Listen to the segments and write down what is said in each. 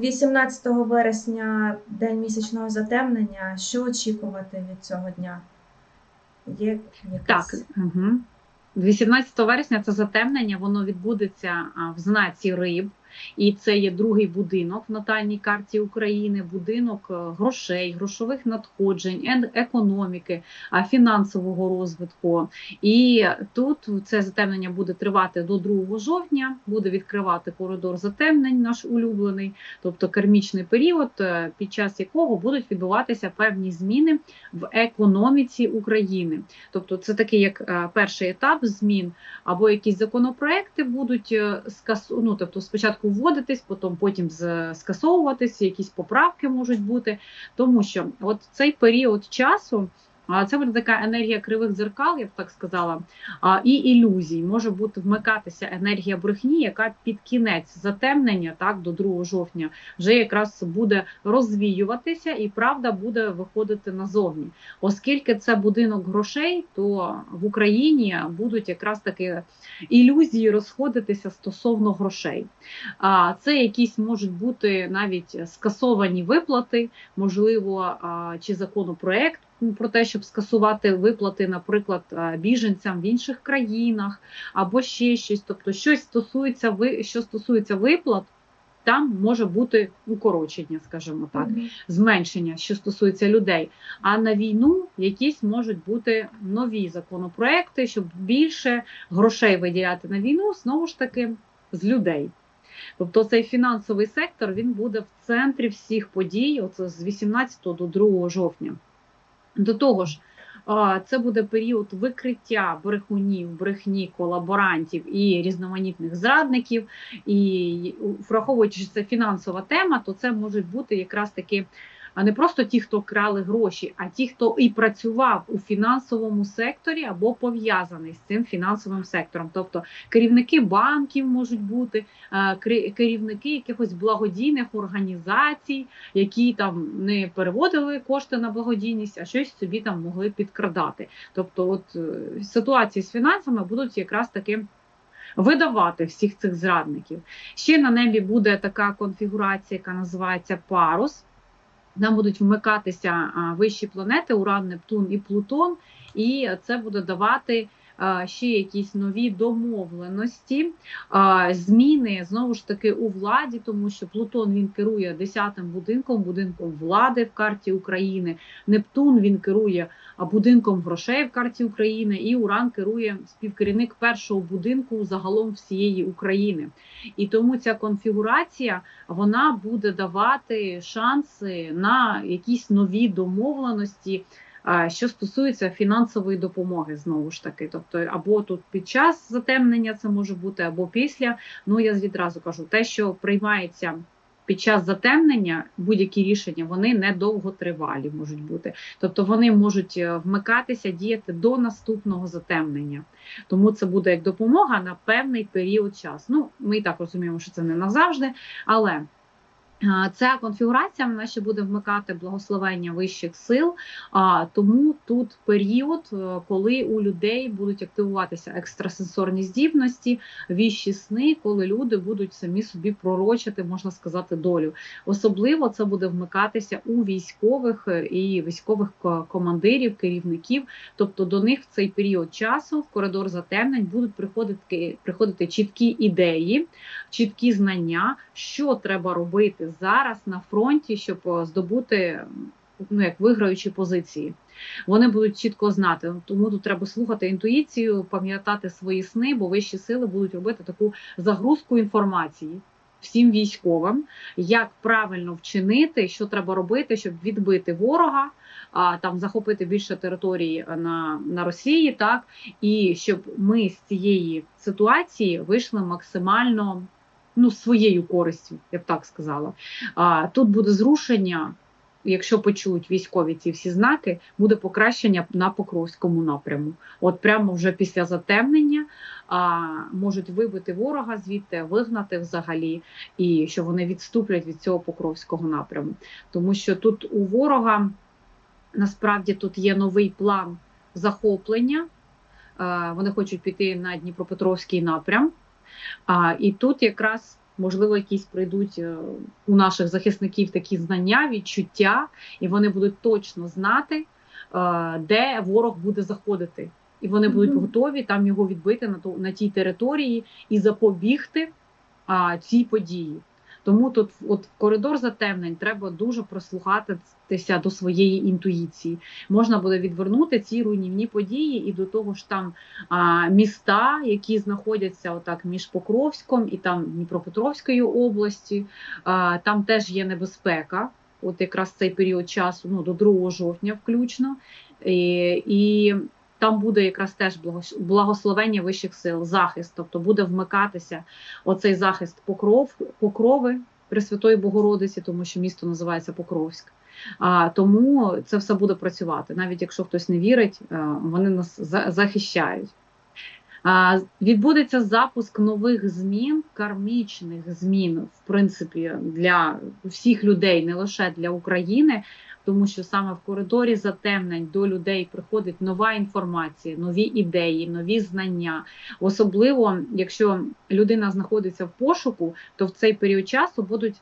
18 вересня, день місячного затемнення. Що очікувати від цього дня? Є якась... Так, угу. 18 вересня це затемнення, воно відбудеться в знаці риб, і це є другий будинок в натальній карті України, будинок е, грошей, грошових надходжень, економіки, фінансового розвитку. І тут це затемнення буде тривати до 2 жовтня, буде відкривати коридор затемнень, наш улюблений, тобто кармічний період, е, під час якого будуть відбуватися певні зміни в економіці України. Тобто, це такий як е, перший етап змін, або якісь законопроекти будуть е, скасу... ну, тобто спочатку вводитись, потім потім скасовуватись, якісь поправки можуть бути. Тому що от цей період часу. Це буде така енергія кривих дзеркал, я б так сказала, і ілюзій. Може бути вмикатися енергія брехні, яка під кінець затемнення, так до 2 жовтня, вже якраз буде розвіюватися, і правда буде виходити назовні. Оскільки це будинок грошей, то в Україні будуть якраз таки ілюзії розходитися стосовно грошей. Це якісь можуть бути навіть скасовані виплати, можливо, чи законопроект. Про те, щоб скасувати виплати, наприклад, біженцям в інших країнах, або ще щось. Тобто, щось стосується що стосується виплат, там може бути укорочення, скажімо так зменшення, що стосується людей. А на війну якісь можуть бути нові законопроекти, щоб більше грошей виділяти на війну, знову ж таки, з людей. Тобто цей фінансовий сектор він буде в центрі всіх подій, оце з 18 до 2 жовтня. До того ж, це буде період викриття брехунів, брехні, колаборантів і різноманітних зрадників. І враховуючи, що це фінансова тема, то це можуть бути якраз таки а не просто ті, хто крали гроші, а ті, хто і працював у фінансовому секторі або пов'язаний з цим фінансовим сектором. Тобто керівники банків можуть бути, е, керівники якихось благодійних організацій, які там не переводили кошти на благодійність, а щось собі там могли підкрадати. Тобто, от е, ситуації з фінансами будуть якраз таки. Видавати всіх цих зрадників. Ще на небі буде така конфігурація, яка називається парус. Там будуть вмикатися вищі планети Уран, Нептун і Плутон, і це буде давати ще якісь нові домовленості, зміни знову ж таки у владі, тому що Плутон він керує 10-м будинком, будинком влади в карті України. Нептун він керує будинком грошей в карті України, і Уран керує співкерівник першого будинку загалом всієї України. І тому ця конфігурація вона буде давати шанси на якісь нові домовленості, що стосується фінансової допомоги, знову ж таки. Тобто, або тут під час затемнення це може бути, або після. Ну я відразу кажу, те, що приймається. Під час затемнення будь-які рішення вони недовго тривалі можуть бути, тобто вони можуть е, вмикатися, діяти до наступного затемнення. Тому це буде як допомога на певний період часу. Ну, ми і так розуміємо, що це не назавжди, але Ця конфігурація вона ще буде вмикати благословення вищих сил, тому тут період, е, коли у людей будуть активуватися екстрасенсорні здібності, віщі сни, коли люди будуть самі собі пророчити, можна сказати, долю. Особливо це буде вмикатися у військових е, і військових командирів, керівників. Тобто до них в цей період часу в коридор затемнень будуть приходити, приходити чіткі ідеї, чіткі знання, що треба робити зараз на фронті, щоб е, здобути ну як виграючі позиції. Вони будуть чітко знати, тому тут треба слухати інтуїцію, пам'ятати свої сни, бо вищі сили будуть робити таку загрузку інформації всім військовим, як правильно вчинити, що треба робити, щоб відбити ворога, а там захопити більше території на, на Росії, так і щоб ми з цієї ситуації вийшли максимально ну, своєю користю, я б так сказала. А, Тут буде зрушення. Якщо почують військові ці всі знаки, буде покращення на Покровському напряму. От прямо вже після затемнення а, можуть вибити ворога звідти, вигнати взагалі, і що вони відступлять від цього Покровського напряму. Тому що тут у ворога насправді тут є новий план захоплення. Вони хочуть піти на Дніпропетровський напрям. А, і тут якраз Можливо, якісь прийдуть е, у наших захисників такі знання, відчуття, і вони будуть точно знати, е, де ворог буде заходити. І вони будуть готові там його відбити на тій території і запобігти а, цій події. Тому тут, от коридор затемнень, треба дуже прислухатися до своєї інтуїції. Можна буде відвернути ці руйнівні події і до того ж там а, міста, які знаходяться отак між Покровськом і там Дніпропетровською області. А, там теж є небезпека. От якраз цей період часу, ну до 2 жовтня, включно. І, і там буде якраз теж благос- благословення вищих сил, захист, тобто буде вмикатися оцей захист покров, покрови Пресвятої Богородиці, тому що місто називається Покровськ. А, тому це все буде працювати. Навіть якщо хтось не вірить, вони нас захищають. А, відбудеться запуск нових змін, кармічних змін, в принципі, для всіх людей, не лише для України, тому що саме в коридорі затемнень до людей приходить нова інформація, нові ідеї, нові знання. Особливо, якщо людина знаходиться в пошуку, то в цей період часу будуть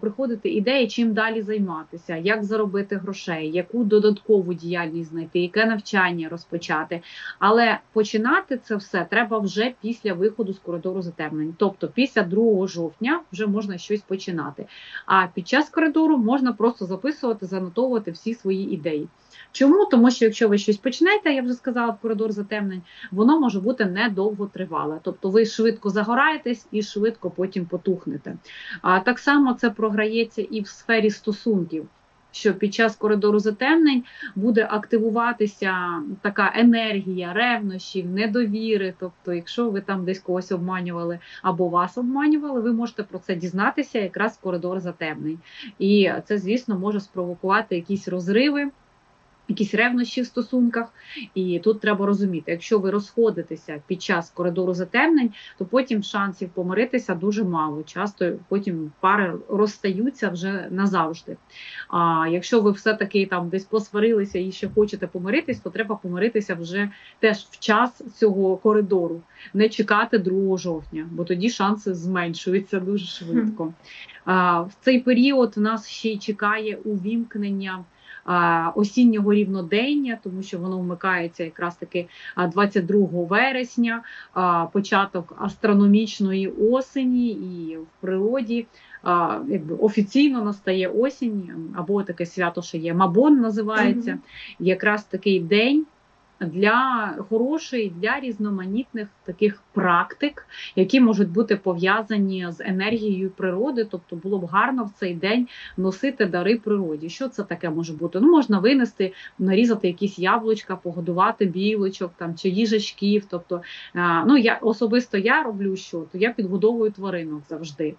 приходити ідеї, чим далі займатися, як заробити грошей, яку додаткову діяльність знайти, яке навчання розпочати. Але починати це все треба вже після виходу з коридору затемнень. Тобто після 2 жовтня вже можна щось починати. А під час коридору можна просто записувати, занотовувати всі свої ідеї. Чому? Тому що якщо ви щось почнете, я вже сказала в коридор затемнень, воно може бути недовго тривале. Тобто ви швидко загораєтесь і швидко потім потухнете. А так само це програється і в сфері стосунків. Що під час коридору затемнень буде активуватися така енергія ревнощів, недовіри. Тобто, якщо ви там десь когось обманювали або вас обманювали, ви можете про це дізнатися якраз коридор затемнень. І це, звісно, може спровокувати якісь розриви. Якісь ревнощі в стосунках, і тут треба розуміти, якщо ви розходитеся під час коридору затемнень, то потім шансів помиритися дуже мало. Часто потім пари розстаються вже назавжди. А якщо ви все-таки там десь посварилися і ще хочете помиритись, то треба помиритися вже теж в час цього коридору, не чекати 2 жовтня, бо тоді шанси зменшуються дуже швидко. А, в цей період нас ще й чекає увімкнення осіннього рівнодення, тому що воно вмикається якраз таки а, 22 вересня, початок астрономічної осені і в природі. а, Якби офіційно настає осінь, або таке свято, що є Мабон називається. Мгм. Якраз такий день для хороший, для різноманітних таких практик, які можуть бути пов'язані з енергією природи. Тобто було б гарно в цей день носити дари природі. Що це таке може бути? Ну, можна винести, нарізати якісь яблучка, погодувати білочок там чи їжачків. Тобто, ну я особисто я роблю що, то я підгодовую тваринок завжди.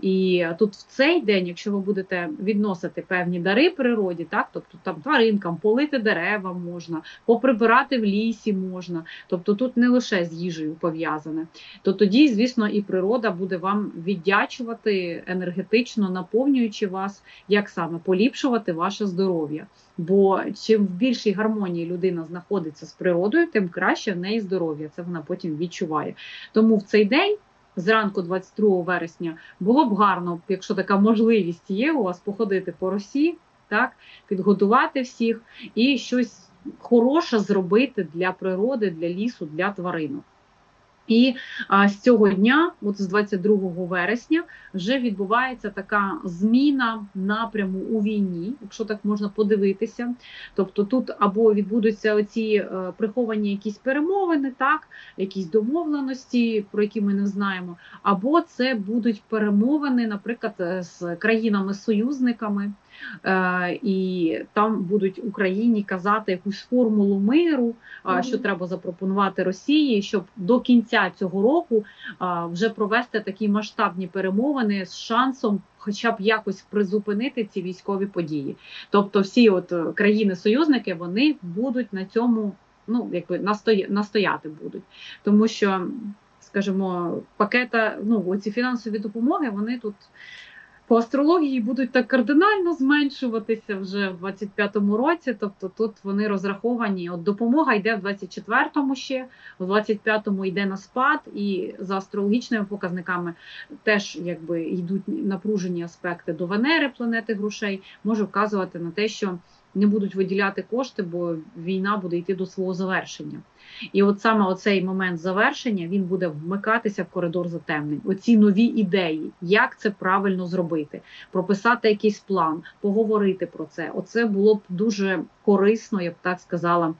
І тут в цей день, якщо ви будете відносити певні дари природі, так тобто там тваринкам полити дерева можна, поприбирати в лісі можна. Тобто тут не лише з їжею пов'язане, то тоді, звісно, і природа буде вам віддячувати енергетично, наповнюючи вас, як саме поліпшувати ваше здоров'я. Бо чим в більшій гармонії людина знаходиться з природою, тим краще в неї здоров'я. Це вона потім відчуває. Тому в цей день. Зранку 22 вересня було б гарно, якщо така можливість є у вас походити по Росі, так підготувати всіх і щось хороше зробити для природи, для лісу, для тваринок. І а, з цього дня, от з 22 вересня, вже відбувається така зміна напряму у війні, якщо так можна подивитися. Тобто тут або відбудуться оці е, приховані якісь перемовини, так, якісь домовленості, про які ми не знаємо, або це будуть перемовини, наприклад, е, з країнами-союзниками. Е, і там будуть Україні казати якусь формулу миру, що треба запропонувати Росії, щоб до кінця цього року вже провести такі масштабні перемовини з шансом, хоча б якось призупинити ці військові події. Тобто, всі от е, країни-союзники вони будуть на цьому ну якби настоя, настояти будуть, тому що, скажімо, пакета, ну оці фінансові допомоги, вони тут по астрології будуть так кардинально зменшуватися вже в 25-му році. Тобто тут вони розраховані. От допомога йде в 24-му ще, в 25-му йде на спад, і за астрологічними показниками теж якби йдуть напружені аспекти до Венери, планети грошей, може вказувати на те, що не будуть виділяти кошти, бо війна буде йти до свого завершення. І от саме оцей момент завершення він буде вмикатися в коридор затемнень. Оці нові ідеї, як це правильно зробити, прописати якийсь план, поговорити про це. Оце було б дуже корисно, я б так сказала,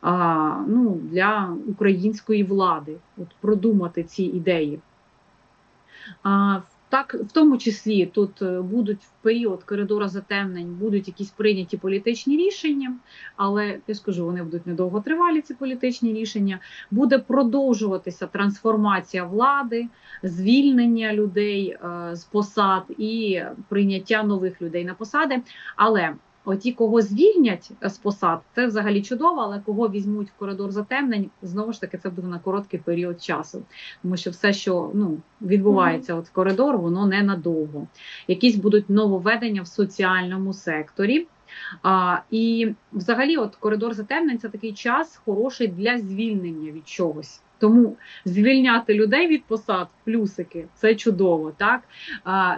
а, ну, для української влади. От продумати ці ідеї. А, так, в тому числі тут е, будуть в період коридора затемнень, будуть якісь прийняті політичні рішення, але я скажу, вони будуть недовго тривалі. ці політичні рішення. Буде продовжуватися трансформація влади, звільнення людей е, з посад і прийняття нових людей на посади. Але Оті, кого звільнять з посад, це взагалі чудово, але кого візьмуть в коридор затемнень, знову ж таки, це буде на короткий період часу, тому що все, що ну відбувається, от в коридор, воно не надовго. Якісь будуть нововведення в соціальному секторі. А, І взагалі, от коридор затемнень це такий час хороший для звільнення від чогось. Тому звільняти людей від посад, плюсики, це чудово, так?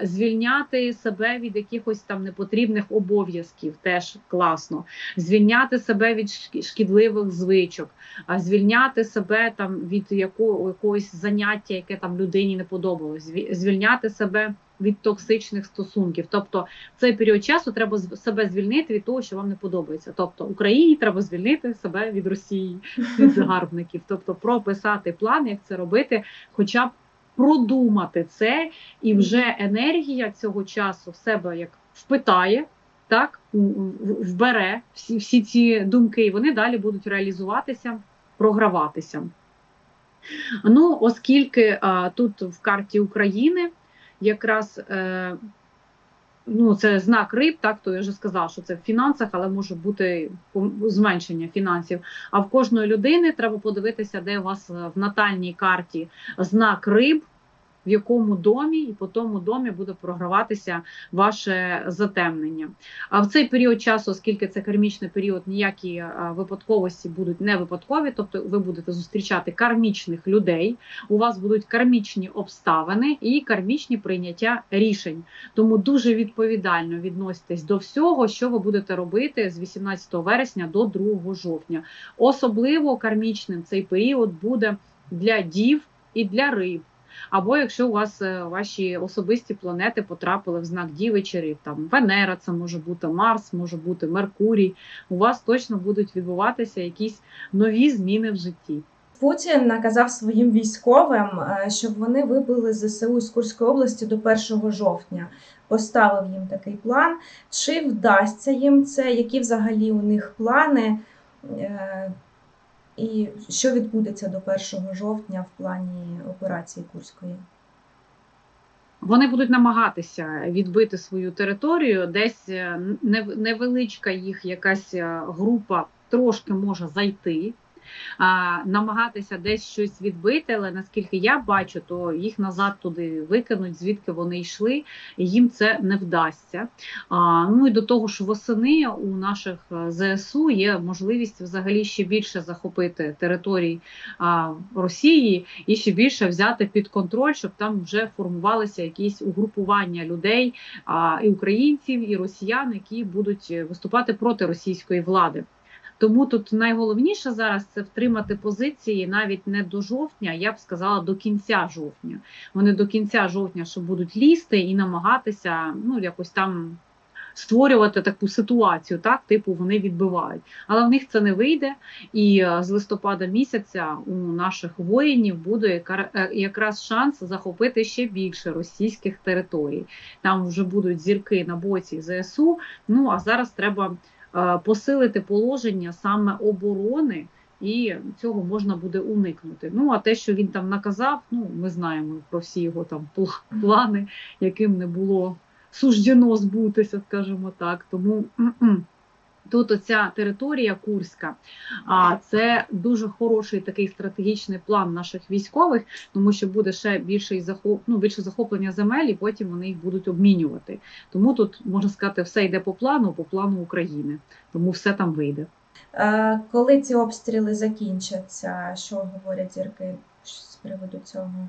Звільняти себе від якихось там непотрібних обов'язків, теж класно. Звільняти себе від шкідливих звичок, а звільняти себе там від якого, якогось заняття, яке там людині не подобалось, зві- звільняти себе від токсичних стосунків. Тобто в цей період часу треба себе звільнити від того, що вам не подобається. Тобто Україні треба звільнити себе від Росії, від загарбників, тобто прописати план, як це робити, хоча б продумати це, і вже енергія цього часу в себе як впитає. Так, вбере всі, всі ці думки, і вони далі будуть реалізуватися, програватися. Ну, оскільки а, тут в карті України якраз е, ну, це знак риб, так то я вже сказав, що це в фінансах, але може бути зменшення фінансів. А в кожної людини треба подивитися, де у вас е, в натальній карті знак риб. В якому домі, і по тому домі буде програватися ваше затемнення. А в цей період часу, оскільки це кармічний період, ніякі е, випадковості будуть не випадкові, тобто ви будете зустрічати кармічних людей, у вас будуть кармічні обставини і кармічні прийняття рішень. Тому дуже відповідально відноситесь до всього, що ви будете робити з 18 вересня до 2 жовтня. Особливо кармічним цей період буде для дів і для риб. Або якщо у вас е, ваші особисті планети потрапили в знак чи там Венера, це може бути Марс, може бути Меркурій. У вас точно будуть відбуватися якісь нові зміни в житті. Путін наказав своїм військовим, е, щоб вони вибили ЗСУ з Курської області до 1 жовтня. Поставив їм такий план. Чи вдасться їм це? Які взагалі у них плани? І що відбудеться до 1 жовтня в плані операції Курської? Вони будуть намагатися відбити свою територію, десь е, невеличка їх якась е, група трошки може зайти, а, намагатися десь щось відбити, але наскільки я бачу, то їх назад туди викинуть, звідки вони йшли, і їм це не вдасться. А, ну і до того ж, восени у наших е, ЗСУ є можливість взагалі ще більше захопити територій а, Росії і ще більше взяти під контроль, щоб там вже формувалися якісь угрупування людей, а, і українців, і росіян, які будуть е, виступати проти російської влади. Тому тут найголовніше зараз це втримати позиції навіть не до жовтня, я б сказала до кінця жовтня. Вони до кінця жовтня ще будуть лізти і намагатися ну якось там створювати таку ситуацію, так типу вони відбивають. Але в них це не вийде. І е, з листопада місяця у наших воїнів буде е, якраз шанс захопити ще більше російських територій. Там вже будуть зірки на боці ЗСУ. Ну а зараз треба посилити положення саме оборони. І цього можна буде уникнути. Ну а те, що він там наказав, ну ми знаємо про всі його там пл- плани, яким не було суждено збутися, скажімо так. Тому Тут оця територія Курська, а це дуже хороший такий стратегічний план наших військових, тому що буде ще більше захоп, ну, більше захоплення земель, і потім вони їх будуть обмінювати. Тому тут можна сказати, все йде по плану, по плану України. Тому все там вийде. Коли ці обстріли закінчаться, що говорять зірки з приводу цього?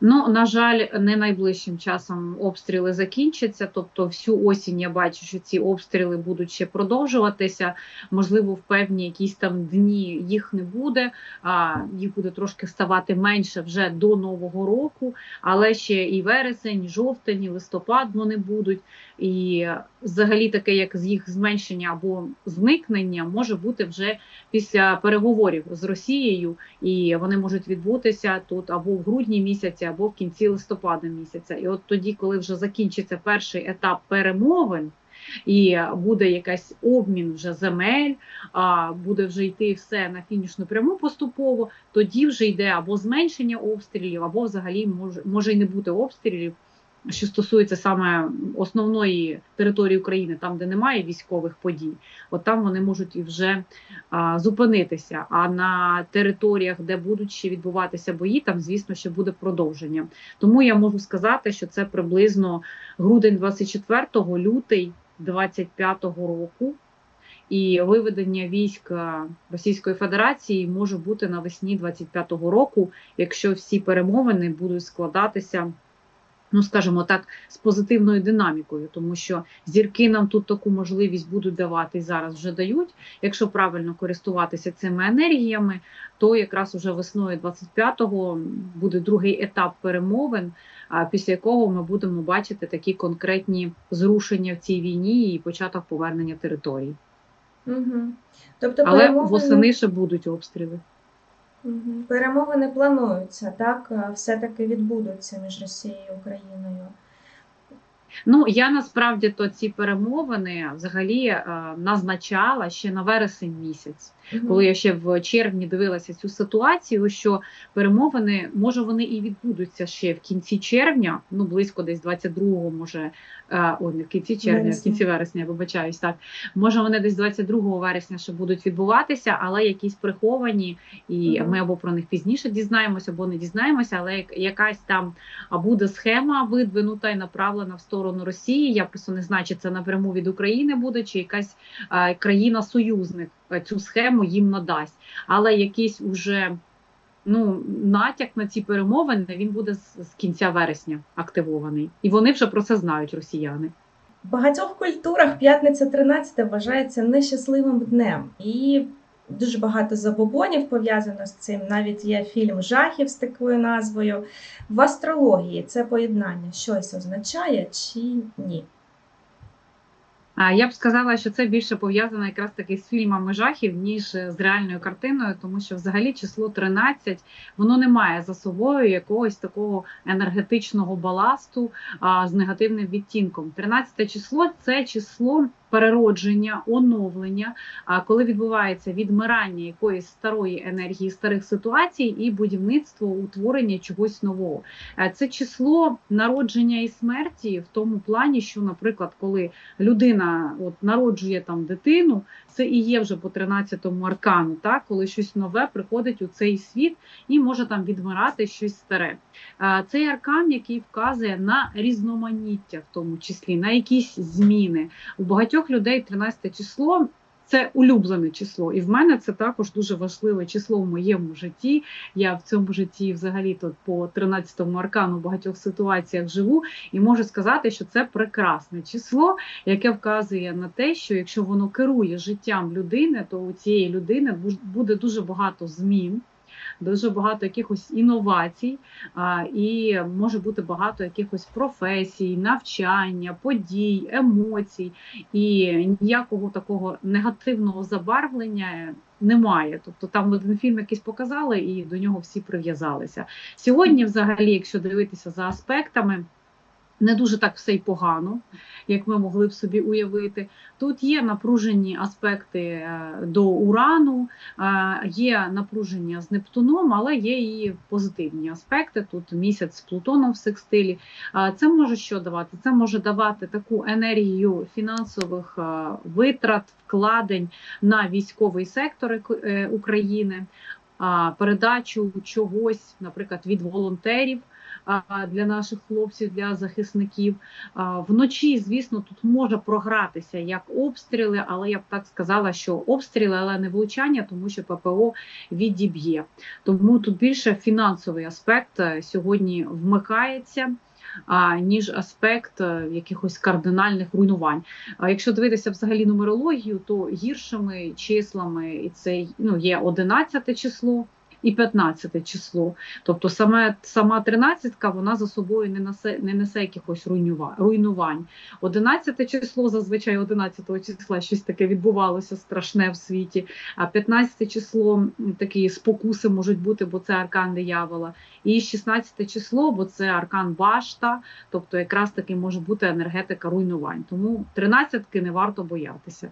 Ну, на жаль, не найближчим часом обстріли закінчаться. Тобто, всю осінь я бачу, що ці обстріли будуть ще продовжуватися. Можливо, в певні якісь там дні їх не буде, а їх буде трошки ставати менше вже до нового року, але ще і вересень, і жовтень, і листопад вони будуть. І взагалі таке, як з їх зменшення або зникнення, може бути вже після переговорів з Росією, і вони можуть відбутися тут або в грудні місяці, або в кінці листопада місяця. І от тоді, коли вже закінчиться перший етап перемовин. І буде якась обмін вже земель, а буде вже йти все на фінішну пряму поступово. Тоді вже йде або зменшення обстрілів, або взагалі може може й не бути обстрілів, що стосується саме основної території України, там де немає військових подій. От там вони можуть і вже а, зупинитися. А на територіях, де будуть ще відбуватися бої, там звісно ще буде продовження. Тому я можу сказати, що це приблизно грудень 24-го, лютий 25-го року. І виведення військ Російської Федерації може бути навесні 25-го року, якщо всі перемовини будуть складатися, ну скажімо так, з позитивною динамікою, тому що зірки нам тут таку можливість будуть давати і зараз вже дають. Якщо правильно користуватися цими енергіями, то якраз уже весною 25-го буде другий етап перемовин, після якого ми будемо бачити такі конкретні зрушення в цій війні і початок повернення територій. Угу. Тобто Але перемовини... восени ще будуть обстріли. Угу. Перемовини плануються, так? Все-таки відбудуться між Росією і Україною. Ну, я насправді то ці перемовини взагалі е, назначала ще на вересень місяць. Коли я ще в червні дивилася цю ситуацію, що перемовини, може, вони і відбудуться ще в кінці червня, ну близько десь 22-го, може, е, ой, не в кінці червня, в кінці вересня, я вибачаюсь, так. Може, вони десь 22 вересня ще будуть відбуватися, але якісь приховані, і ми або про них пізніше дізнаємося, або не дізнаємося, але як- якась там буде схема видвинута і направлена в сторону Росії. Я просто не знаю, чи це напряму від України буде, чи якась е, країна-союзник е, цю схему їм надасть. Але якийсь уже ну, натяк на ці перемовини він буде з, з кінця вересня активований. І вони вже про це знають, росіяни. В багатьох культурах п'ятниця 13 вважається нещасливим днем. І дуже багато забобонів пов'язано з цим. Навіть є фільм жахів з такою назвою. В астрології це поєднання щось означає чи ні? Я б сказала, що це більше пов'язано якраз таки з фільмами жахів, ніж з реальною картиною, тому що взагалі число 13 воно не має за собою якогось такого енергетичного баласту а, з негативним відтінком. 13 число це число переродження, оновлення, а коли відбувається відмирання якоїсь старої енергії, старих ситуацій і будівництво утворення чогось нового. Е, Це число народження і смерті в тому плані, що, наприклад, коли людина от народжує там дитину, це і є вже по 13-му аркану, так коли щось нове приходить у цей світ і може там відмирати щось старе. Е, Цей аркан, який вказує на різноманіття, в тому числі на якісь зміни. У багатьох людей 13 число. Це улюблене число, і в мене це також дуже важливе число в моєму житті. Я в цьому житті, взагалі, тут по 13-му аркану в багатьох ситуаціях живу, і можу сказати, що це прекрасне число, яке вказує на те, що якщо воно керує життям людини, то у цієї людини буде дуже багато змін. Дуже багато якихось інновацій, і може бути багато якихось професій, навчання, подій, емоцій, і ніякого такого негативного забарвлення немає. Тобто там один фільм якийсь показали, і до нього всі прив'язалися. Сьогодні, взагалі, якщо дивитися за аспектами. Не дуже так все й погано, як ми могли б собі уявити. Тут є напружені аспекти е, до урану, е, є напруження з Нептуном, але є і позитивні аспекти. Тут місяць з Плутоном в секстилі. Е, Це може що давати? Це може давати таку енергію фінансових витрат, вкладень на військовий сектор України, передачу чогось, наприклад, від волонтерів для наших хлопців, для захисників. Вночі, звісно, тут може програтися як обстріли, але я б так сказала, що обстріли, але не влучання, тому що ППО відіб'є. Тому тут більше фінансовий аспект е, сьогодні вмикається. Ніж аспект е, якихось кардинальних руйнувань. Якщо дивитися взагалі нумерологію, то гіршими числами і це ну, є 11 число і 15 число. Тобто саме сама 13 вона за собою не несе не несе якихось руйнува- руйнувань. 11 число зазвичай 11 числа щось таке відбувалося страшне в світі. А 15 число такі спокуси можуть бути, бо це аркан диявола. І 16 число, бо це аркан башта, тобто якраз таки може бути енергетика руйнувань. Тому 13 не варто боятися.